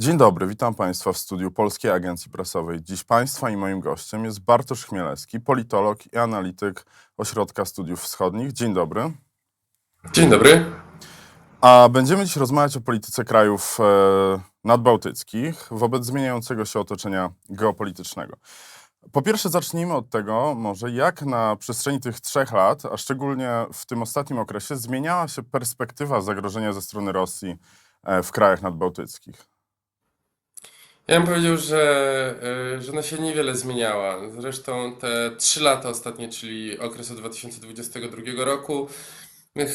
Dzień dobry, witam Państwa w studiu Polskiej Agencji Prasowej. Dziś Państwa i moim gościem jest Bartosz Chmielewski, politolog i analityk Ośrodka Studiów Wschodnich. Dzień dobry. Dzień dobry. A będziemy dziś rozmawiać o polityce krajów e, nadbałtyckich wobec zmieniającego się otoczenia geopolitycznego. Po pierwsze, zacznijmy od tego, może jak na przestrzeni tych trzech lat, a szczególnie w tym ostatnim okresie, zmieniała się perspektywa zagrożenia ze strony Rosji e, w krajach nadbałtyckich. Ja bym powiedział, że, y, że ona się niewiele zmieniała. Zresztą te trzy lata ostatnie, czyli okres od 2022 roku,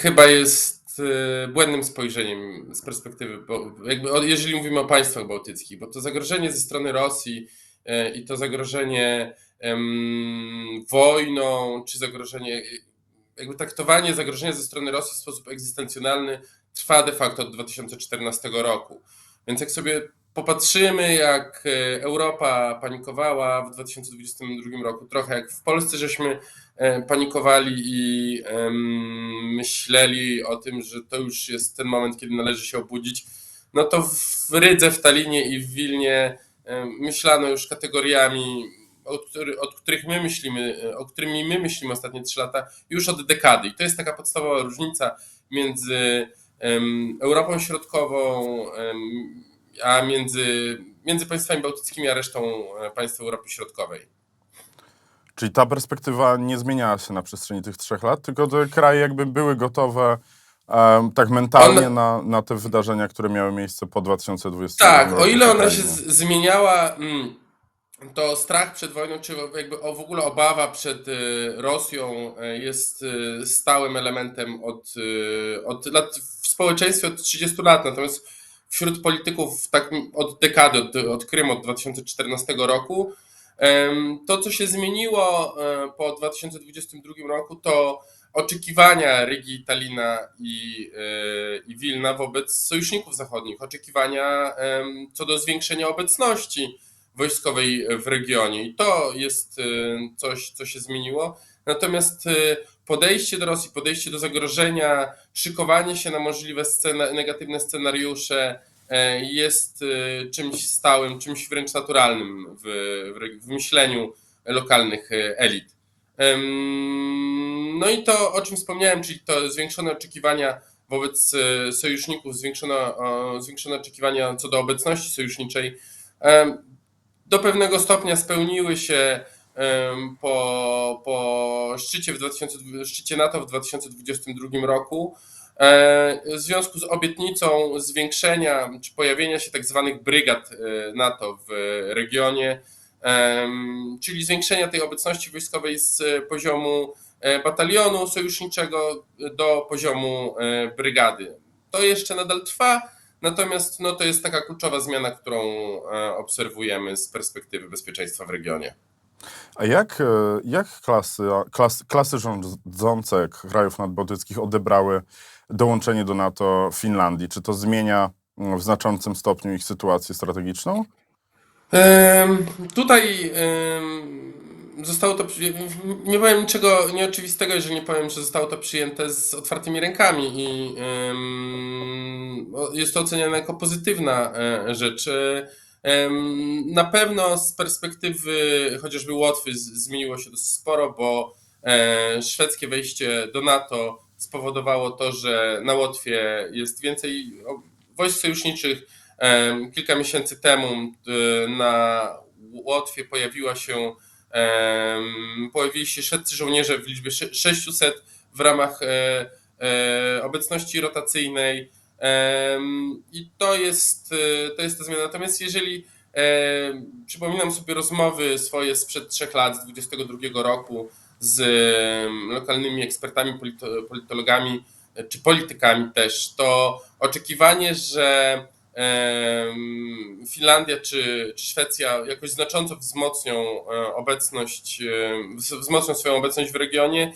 chyba jest y, błędnym spojrzeniem z perspektywy, bo jakby, jeżeli mówimy o państwach bałtyckich, bo to zagrożenie ze strony Rosji y, i to zagrożenie wojną, czy zagrożenie, jakby traktowanie zagrożenia ze strony Rosji w sposób egzystencjonalny trwa de facto od 2014 roku. Więc jak sobie popatrzymy, jak e, Europa panikowała w 2022 roku, trochę jak w Polsce żeśmy e, panikowali i myśleli o tym, że to już jest ten moment, kiedy należy się obudzić, no to w Rydze, w Talinie i w Wilnie em, myślano już kategoriami, od, który, od których my myślimy, e, o którymi my myślimy ostatnie trzy lata, już od dekady. I to jest taka podstawowa różnica między Europą Środkową, a między, między państwami bałtyckimi a resztą e, państw Europy Środkowej. Czyli ta perspektywa nie zmieniała się na przestrzeni tych trzech lat, tylko te kraje jakby były gotowe em, tak mentalnie One- na, na te wydarzenia, które miały miejsce po 2020 Tak, roku o ile ona się zmieniała, mm, to strach przed wojną, czy jakby w ogóle obawa przed y, Rosją y, jest stałym elementem od, od lat, w społeczeństwie od 30 lat, natomiast wśród polityków tak od dekady, od, od Krymu, od 2014 roku, to co się zmieniło e, po 2022 roku, to oczekiwania Rygi, Talina i, e, i Wilna wobec sojuszników zachodnich, oczekiwania co do zwiększenia obecności wojskowej w regionie. I to jest e, coś, co się zmieniło. Natomiast podejście do Rosji, podejście do zagrożenia, szykowanie się na możliwe scena, negatywne scenariusze e, jest e, czymś stałym, czymś wręcz naturalnym w, w, w myśleniu lokalnych e, elit. No i to, o czym wspomniałem, czyli to zwiększone oczekiwania wobec sojuszników, zwiększone, zwiększone oczekiwania co do obecności sojuszniczej, do pewnego stopnia spełniły się po, po szczycie, w 2000, szczycie NATO w 2022 roku. E, W związku z obietnicą zwiększenia czy pojawienia się tak zwanych brygad e, NATO w regionie, czyli zwiększenia tej obecności wojskowej z poziomu e, batalionu sojuszniczego do poziomu brygady. To jeszcze nadal trwa, natomiast no, to jest taka kluczowa zmiana, którą obserwujemy z perspektywy bezpieczeństwa w regionie. A jak, e, jak klasy, klas, klasy rządzące krajów nadbałtyckich odebrały dołączenie do NATO Finlandii? Czy to zmienia mm, w znaczącym stopniu ich sytuację strategiczną? Tutaj zostało to, nie powiem niczego nieoczywistego, jeżeli nie powiem, że zostało to przyjęte z otwartymi rękami i jest to oceniane jako pozytywna e, rzecz. Na pewno z perspektywy chociażby Łotwy zmieniło się dosyć sporo, bo e, szwedzkie wejście do NATO spowodowało to, że na Łotwie jest więcej wojsk sojuszniczych, Kilka miesięcy temu na Łotwie pojawiła się, pojawili się szwedzcy żołnierze w liczbie sze- 600 w ramach e, e, obecności rotacyjnej i to jest, e, to jest ta zmiana. Natomiast jeżeli e, przypominam sobie rozmowy swoje sprzed trzech lat, z 22 roku z lokalnymi ekspertami, polito- politologami czy politykami też, to oczekiwanie, że Finlandia czy, czy Szwecja jakoś znacząco wzmocnią e, obecność, e, wz- wzmocnią swoją obecność w regionie,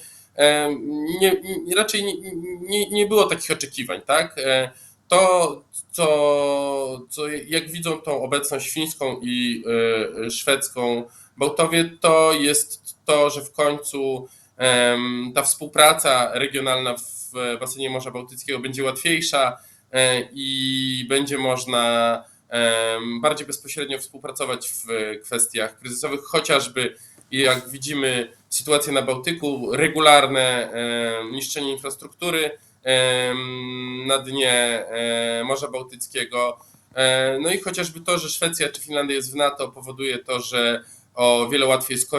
nie, raczej nie, nie, nie było takich oczekiwań, tak? E, To, co, co jak widzą tą obecność fińską i e, szwedzką Bałtowie, to jest to, że w końcu ta współpraca regionalna w basenie Morza Bałtyckiego będzie łatwiejsza, e, i będzie można bardziej bezpośrednio współpracować w kwestiach kryzysowych, chociażby jak widzimy sytuację na Bałtyku, regularne em, niszczenie infrastruktury em, na dnie e, Morza Bałtyckiego. E, No i chociażby to, że Szwecja czy Finlandia jest w NATO, powoduje to, że o wiele łatwiej jest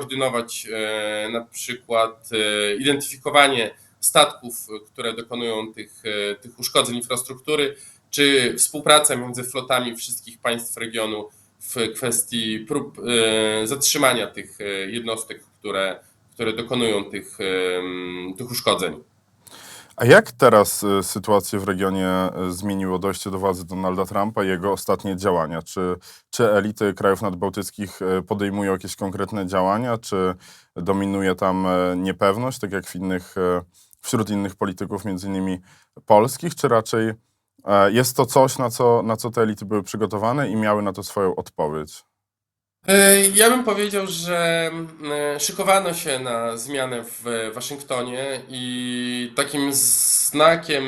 e, na przykład e, identyfikowanie statków, które dokonują tych, e, tych uszkodzeń infrastruktury, czy współpraca między flotami wszystkich państw regionu w kwestii prób e, zatrzymania tych e, jednostek, które, które dokonują tych, em, tych uszkodzeń. A jak teraz sytuację w regionie zmieniło dojście do władzy Donalda Trumpa i jego ostatnie działania? Czy, czy elity krajów nadbałtyckich podejmują jakieś konkretne działania, czy dominuje tam niepewność, tak jak w innych, wśród innych polityków, między innymi polskich, czy raczej e, jest to coś, na co, na co te elity były przygotowane i miały na to swoją odpowiedź? E, Ja bym powiedział, że e, szykowano się na zmianę w Waszyngtonie i takim znakiem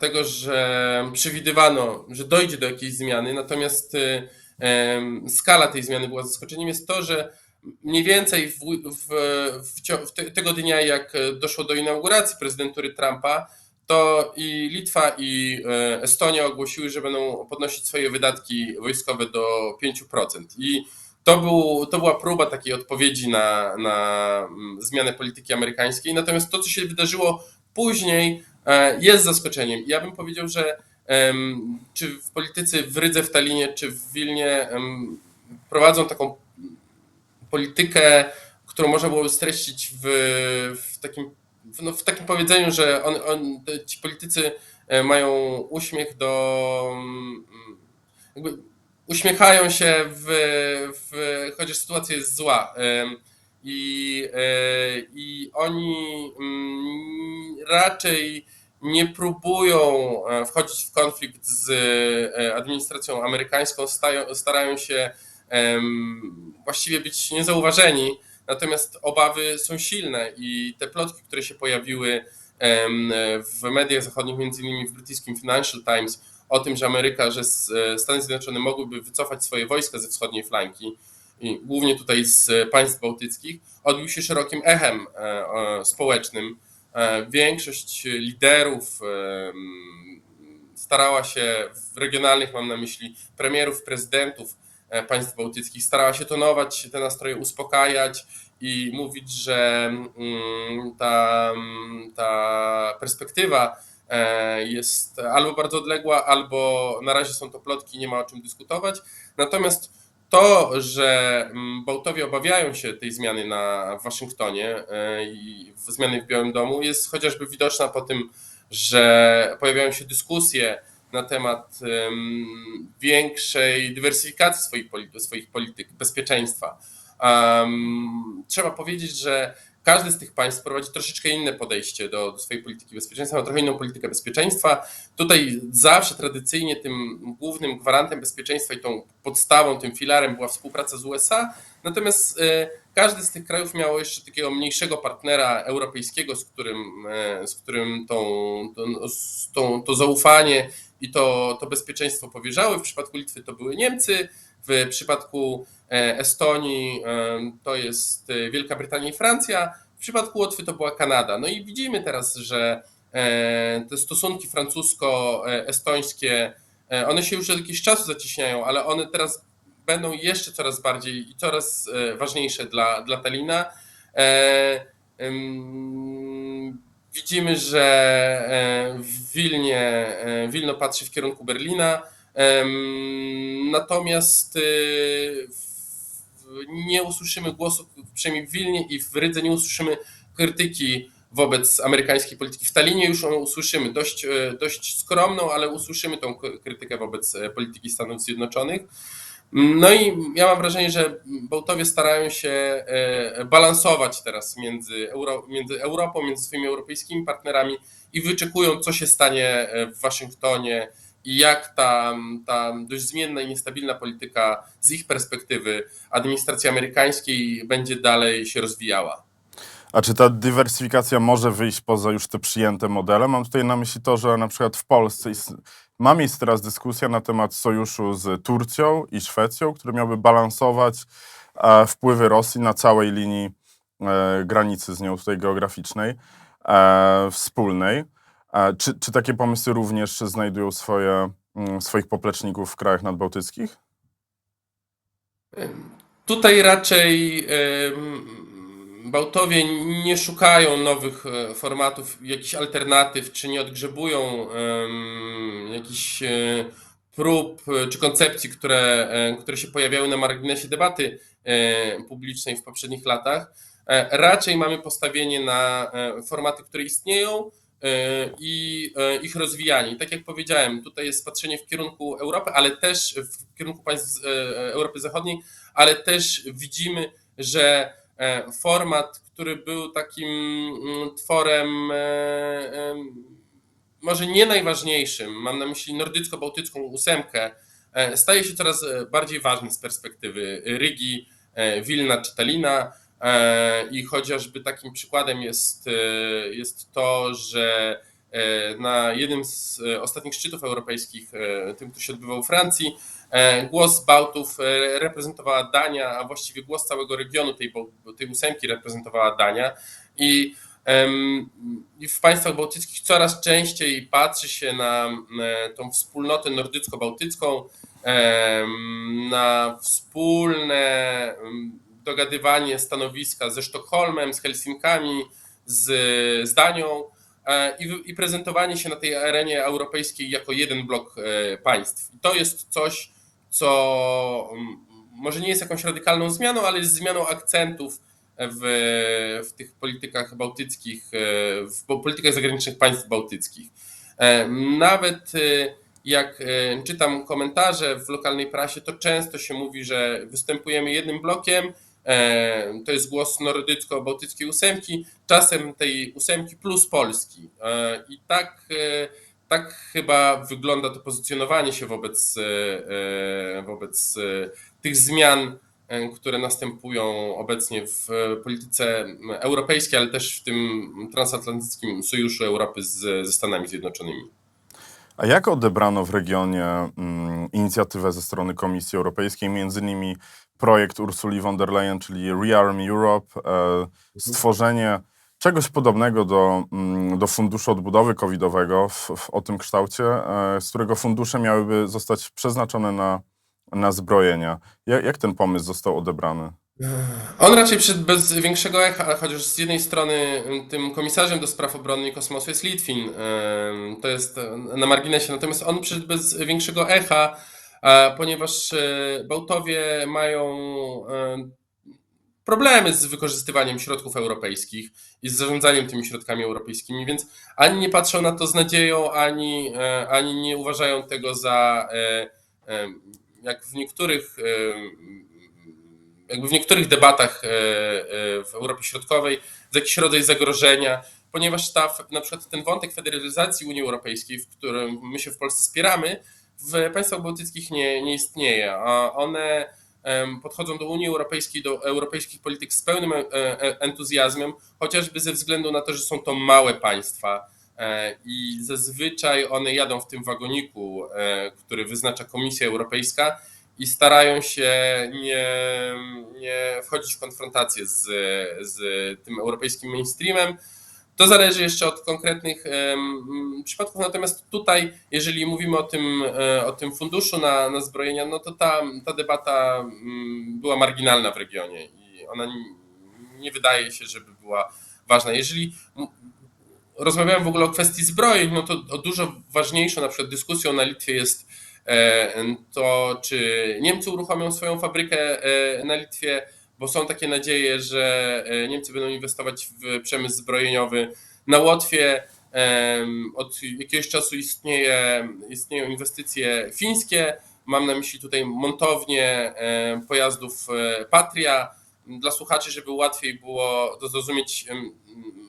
tego, że przewidywano, że dojdzie do jakiejś zmiany, natomiast e, skala tej zmiany była zaskoczeniem, jest to, że mniej więcej w, w, w, w te, tego dnia, jak doszło do inauguracji prezydentury Trumpa, to i Litwa, i e, Estonia ogłosiły, że będą podnosić swoje wydatki wojskowe do 5%. I to, był, to była próba takiej odpowiedzi na, na mm, zmianę polityki amerykańskiej. Natomiast to, co się wydarzyło później, e, jest zaskoczeniem. Ja bym powiedział, że czy w politycy w Rydze, w Talinie, czy w Wilnie prowadzą taką politykę, którą można byłoby streścić w, w, takim, no, w takim powiedzeniu, że on, on, ci politycy e, mają uśmiech do. mm, Jakby uśmiechają się, w, w, chociaż sytuacja jest zła. I, e, I oni mm, raczej nie próbują e, wchodzić w konflikt z administracją amerykańską, stają, starają się właściwie być niezauważeni, natomiast obawy są silne i te plotki, które się pojawiły w mediach zachodnich, między innymi w brytyjskim Financial Times, o tym, że Ameryka, że s- Stany Zjednoczone mogłyby wycofać swoje wojska ze wschodniej flanki, głównie tutaj z państw bałtyckich, odbił się szerokim echem e, e, społecznym. E, Większość liderów starała się, w regionalnych mam na myśli premierów, prezydentów e, państw bałtyckich, starała się tonować te nastroje, uspokajać i mówić, że mm, ta, ta perspektywa e, jest albo bardzo odległa, albo na razie są to plotki, nie ma o czym dyskutować. Natomiast to, że mm, Bałtowie obawiają się tej zmiany na w Waszyngtonie e, i zmiany w Białym Domu, jest chociażby widoczna po tym, że pojawiają się dyskusje na temat em, większej dywersyfikacji swoich, poli- swoich polityk bezpieczeństwa. Em, trzeba powiedzieć, że każdy z tych państw prowadzi troszeczkę inne podejście do, do swojej polityki bezpieczeństwa, ma trochę inną politykę bezpieczeństwa. Tutaj zawsze tradycyjnie tym głównym gwarantem bezpieczeństwa i tą podstawą, tym filarem była współpraca z USA. Natomiast e, każdy z tych krajów miał jeszcze takiego mniejszego partnera europejskiego, z którym, e, z którym tą, tą, tą, to zaufanie i to, to bezpieczeństwo powierzały. W przypadku Litwy to były Niemcy, w przypadku e, Estonii e, to jest e, Wielka Brytania i Francja, w przypadku Łotwy to była Kanada. No i widzimy teraz, że te stosunki francusko-estońskie, one się już od jakiegoś czasu zacieśniają, ale one teraz będą jeszcze coraz bardziej i coraz ważniejsze dla, dla Talina. Widzimy, że e, Wilnie, e, Wilno patrzy w kierunku Berlina, natomiast e, nie usłyszymy głosu, przynajmniej w Wilnie i w Rydze nie usłyszymy krytyki wobec amerykańskiej polityki. W Talinie już ją usłyszymy, dość, dość skromną, ale usłyszymy tą krytykę wobec polityki Stanów Zjednoczonych. No i ja mam wrażenie, że Bałtowie starają się e, balansować teraz między, Euro, między Europą, między swoimi europejskimi partnerami i wyczekują, co się stanie e, w Waszyngtonie i jak ta, ta dość zmienna i niestabilna polityka z ich perspektywy administracji amerykańskiej będzie dalej się rozwijała. A czy ta dywersyfikacja może wyjść poza już te przyjęte modele? Mam tutaj na myśli to, że na przykład w Polsce ma miejsce teraz dyskusja na temat sojuszu z Turcją i Szwecją, który miałby balansować e, wpływy Rosji na całej linii e, granicy z nią tutaj geograficznej, e, wspólnej. Czy, czy takie pomysły również znajdują swoje, mm, swoich popleczników w krajach nadbałtyckich? Tutaj raczej Bałtowie nie szukają nowych e, formatów, jakichś alternatyw, czy nie odgrzebują em, jakichś e, prób e, czy koncepcji, które, które się pojawiały na marginesie debaty publicznej w poprzednich latach. Raczej mamy postawienie na formaty, które istnieją i ich rozwijanie. I tak jak powiedziałem, tutaj jest patrzenie w kierunku Europy, ale też w kierunku państw Europy Zachodniej, ale też widzimy, że format, który był takim mm, tworem e, może nie najważniejszym, mam na myśli nordycko-bałtycką ósemkę, e, staje się coraz e, bardziej ważny z perspektywy Rygi, e, Wilna czy Talina. E, I chociażby takim przykładem jest, e, jest to, że e, na jednym z e, ostatnich szczytów europejskich, e, tym, który się odbywał w Francji, e, głos Bałtów e, reprezentowała Dania, a właściwie głos całego regionu tej, tej ósemki reprezentowała Dania. I w państwach bałtyckich coraz częściej patrzy się na e, tą wspólnotę nordycko-bałtycką, na wspólne dogadywanie stanowiska ze Sztokholmem, z Helsinkami, z, z Danią e, i, i prezentowanie się na tej arenie europejskiej jako jeden blok e, państw. I to jest coś, co mm, może nie jest jakąś radykalną zmianą, ale jest zmianą akcentów w, w tych politykach bałtyckich, e, w po- politykach zagranicznych państw bałtyckich. E, Nawet e, jak e, czytam komentarze w lokalnej prasie, to często się mówi, że występujemy jednym blokiem. E, To jest głos nordycko-bałtyckiej ósemki, czasem tej ósemki plus Polski. E, I tak, e, tak chyba wygląda to pozycjonowanie się wobec, wobec tych zmian które następują obecnie w polityce europejskiej, ale też w tym transatlantyckim sojuszu Europy z, ze Stanami Zjednoczonymi. A jak odebrano w regionie mm, inicjatywę ze strony Komisji Europejskiej, między innymi projekt Ursuli von der Leyen, czyli Rearm Europe, e, stworzenie czegoś podobnego do, mm, do funduszu odbudowy covidowego w, w, o tym kształcie, e, z którego fundusze miałyby zostać przeznaczone na, na zbrojenia. Jak, jak ten pomysł został odebrany? On raczej przyszedł bez większego echa, chociaż z jednej strony tym komisarzem do spraw obrony i kosmosu jest Litwin, to jest e, na marginesie, natomiast on przyszedł bez większego echa, a ponieważ e, Bałtowie mają e, problemy z wykorzystywaniem środków europejskich i z zarządzaniem tymi środkami europejskimi, więc ani nie patrzą na to z nadzieją, ani, e, ani nie uważają tego za, e, e, jak w niektórych e, jakby w niektórych debatach e, e, w Europie Środkowej za jakiś rodzaj zagrożenia, ponieważ ta, na przykład ten wątek federalizacji Unii Europejskiej, w którym my się w Polsce spieramy, w państwach bałtyckich nie, nie istnieje, a one podchodzą do Unii Europejskiej, do europejskich polityk z pełnym e, entuzjazmem, chociażby ze względu na to, że są to małe państwa i zazwyczaj one jadą w tym wagoniku, który wyznacza Komisja Europejska i starają się nie, nie wchodzić w konfrontację z, z tym europejskim mainstreamem. To zależy jeszcze od konkretnych em, przypadków, natomiast tutaj, jeżeli mówimy o tym, e, o tym funduszu na, na zbrojenia, no to ta, ta debata była marginalna w regionie i ona nie, nie wydaje się, żeby była ważna. Jeżeli rozmawiałem w ogóle o kwestii zbrojeń, no to o dużo ważniejszą na przykład dyskusją na Litwie jest to, czy Niemcy uruchomią swoją fabrykę e, na Litwie, bo są takie nadzieje, że e, Niemcy będą inwestować w przemysł zbrojeniowy. Na Łotwie od jakiegoś czasu istnieje, istnieją inwestycje fińskie. Mam na myśli tutaj montownię e, pojazdów e, Patria. Dla słuchaczy, żeby łatwiej było to zrozumieć,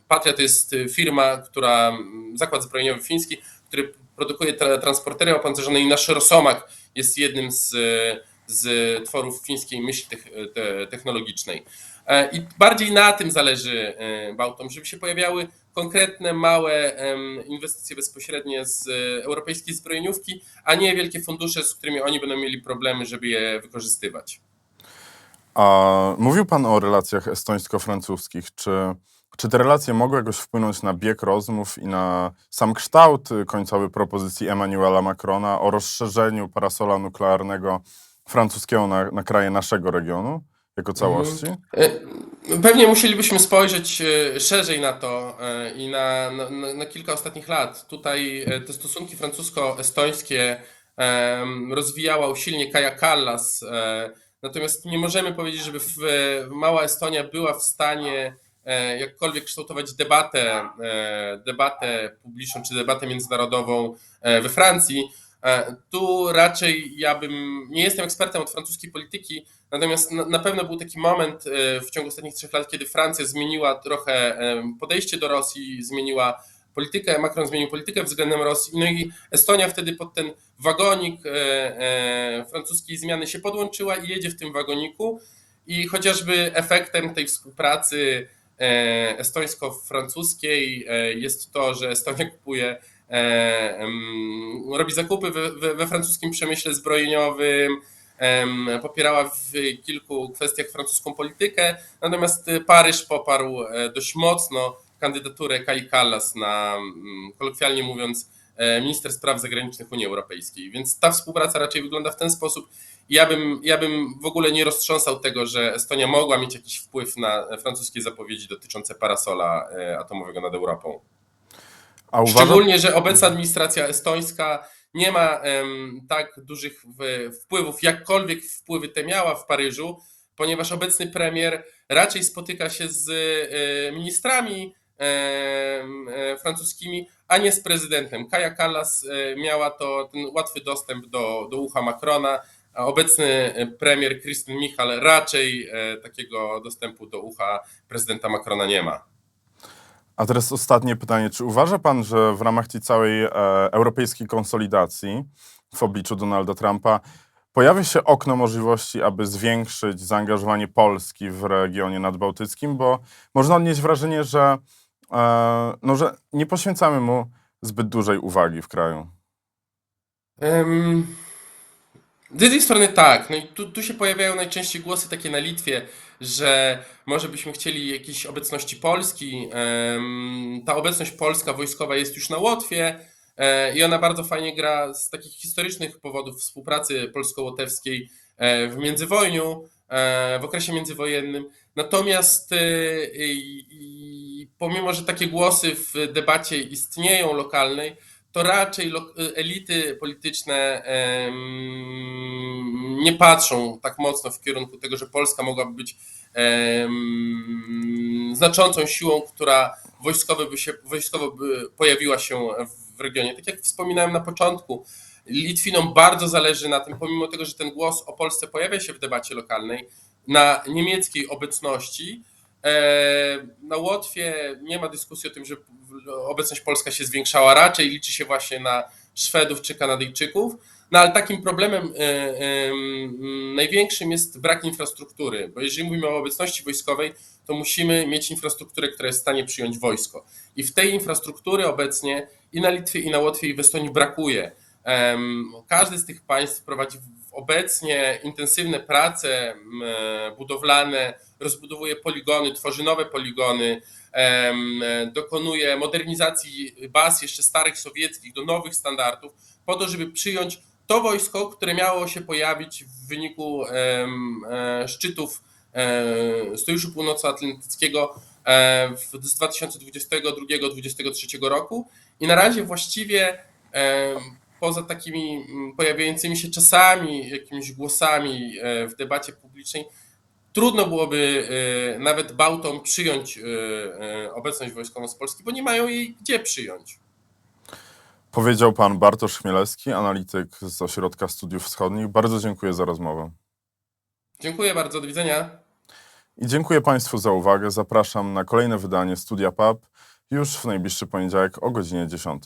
Patria to jest firma, która, zakład zbrojeniowy fiński, który produkuje tra- transportery opancerzone i nasz Rosomak jest jednym z, z tworów fińskiej myśli te- technologicznej. E, I bardziej na tym zależy e, Bałtom, żeby się pojawiały konkretne, małe inwestycje bezpośrednie z europejskiej zbrojeniówki, a nie wielkie fundusze, z którymi oni będą mieli problemy, żeby je wykorzystywać. A mówił pan o relacjach estońsko-francuskich. Czy, czy te relacje mogły jakoś wpłynąć na bieg rozmów i na sam kształt y, końcowy propozycji Emmanuela Macrona o rozszerzeniu parasola nuklearnego francuskiego na, na kraje naszego regionu jako całości? E, Pewnie musielibyśmy spojrzeć e, szerzej na to e, i na, na, na- kilka ostatnich lat. Tutaj te stosunki francusko-estońskie rozwijała usilnie Kaja Kallas, natomiast nie możemy powiedzieć, żeby mała Estonia była w stanie jakkolwiek kształtować debatę, e, debatę publiczną czy debatę międzynarodową e, we Francji. E, Tu raczej ja bym, nie jestem ekspertem od francuskiej polityki, Natomiast na, pewno był taki moment e, w ciągu ostatnich trzech lat, kiedy Francja zmieniła trochę podejście do Rosji, zmieniła politykę, Macron zmienił politykę względem Rosji, no i Estonia wtedy pod ten wagonik e, e, francuskiej zmiany się podłączyła i jedzie w tym wagoniku i chociażby efektem tej współpracy e, estońsko-francuskiej. E, jest to, że Estonia kupuje, e, robi zakupy we, francuskim przemyśle zbrojeniowym, popierała w kilku kwestiach francuską politykę, natomiast Paryż poparł e, dość mocno kandydaturę Kai Kallas na, mm, kolokwialnie mówiąc, e, minister spraw zagranicznych Unii Europejskiej. Więc ta współpraca raczej wygląda w ten sposób. Ja bym, ja bym w ogóle nie roztrząsał tego, że Estonia mogła mieć jakiś wpływ na francuskie zapowiedzi dotyczące parasola e, atomowego nad Europą. A uważa, Szczególnie, że obecna administracja estońska nie ma em, tak dużych w, wpływów, jakkolwiek wpływy te miała w Paryżu, ponieważ obecny premier raczej spotyka się z e, ministrami e, francuskimi, a nie z prezydentem. Kaja Kallas e, miała to ten łatwy dostęp do, do ucha Macrona, a obecny e, premier Christian Michal raczej e, takiego dostępu do ucha prezydenta Macrona nie ma. A teraz ostatnie pytanie. Czy uważa pan, że w ramach tej całej e, europejskiej konsolidacji w obliczu Donalda Trumpa pojawia się okno możliwości, aby zwiększyć zaangażowanie Polski w regionie nadbałtyckim? Bo można odnieść wrażenie, że, e, no, że nie poświęcamy mu zbyt dużej uwagi w kraju. Em, Z jednej strony tak, no i tu, tu się pojawiają najczęściej głosy takie na Litwie, że może byśmy chcieli jakiejś obecności Polski. Em, Ta obecność polska wojskowa jest już na Łotwie e, i ona bardzo fajnie gra z takich historycznych powodów współpracy polsko-łotewskiej e, w międzywojniu, e, w okresie międzywojennym. Natomiast e, pomimo, że takie głosy w debacie istnieją lokalnej, to raczej lo- elity polityczne nie patrzą tak mocno w kierunku tego, że Polska mogłaby być znaczącą siłą, która wojskowo by, się, wojskowo by pojawiła się w regionie. Tak jak wspominałem na początku, Litwinom bardzo zależy na tym, pomimo tego, że ten głos o Polsce pojawia się w debacie lokalnej, na niemieckiej obecności, Na Łotwie nie ma dyskusji o tym, że obecność polska się zwiększała, raczej liczy się właśnie na Szwedów czy Kanadyjczyków. No ale takim problemem e, e, największym jest brak infrastruktury, bo jeżeli mówimy o obecności wojskowej, to musimy mieć infrastrukturę, która jest w stanie przyjąć wojsko. I w tej infrastruktury obecnie i na Litwie, i na Łotwie, i w Estonii brakuje. Em, Każde z tych państw prowadzi obecnie intensywne prace budowlane, rozbudowuje poligony, tworzy nowe poligony, dokonuje modernizacji baz jeszcze starych sowieckich do nowych standardów, po to, żeby przyjąć to wojsko, które miało się pojawić w wyniku e, szczytów e, Sojuszu Północnoatlantyckiego e, z 2022-2023 roku. I na razie właściwie poza takimi mm, pojawiającymi się czasami jakimiś głosami e, w debacie publicznej, trudno byłoby e, nawet Bałtom przyjąć e, obecność wojskową z Polski, bo nie mają jej gdzie przyjąć. Powiedział pan Bartosz Chmielewski, analityk z Ośrodka Studiów Wschodnich. Bardzo dziękuję za rozmowę. Dziękuję bardzo, do widzenia. I dziękuję Państwu za uwagę. Zapraszam na kolejne wydanie Studia PAP już w najbliższy poniedziałek o godzinie 10.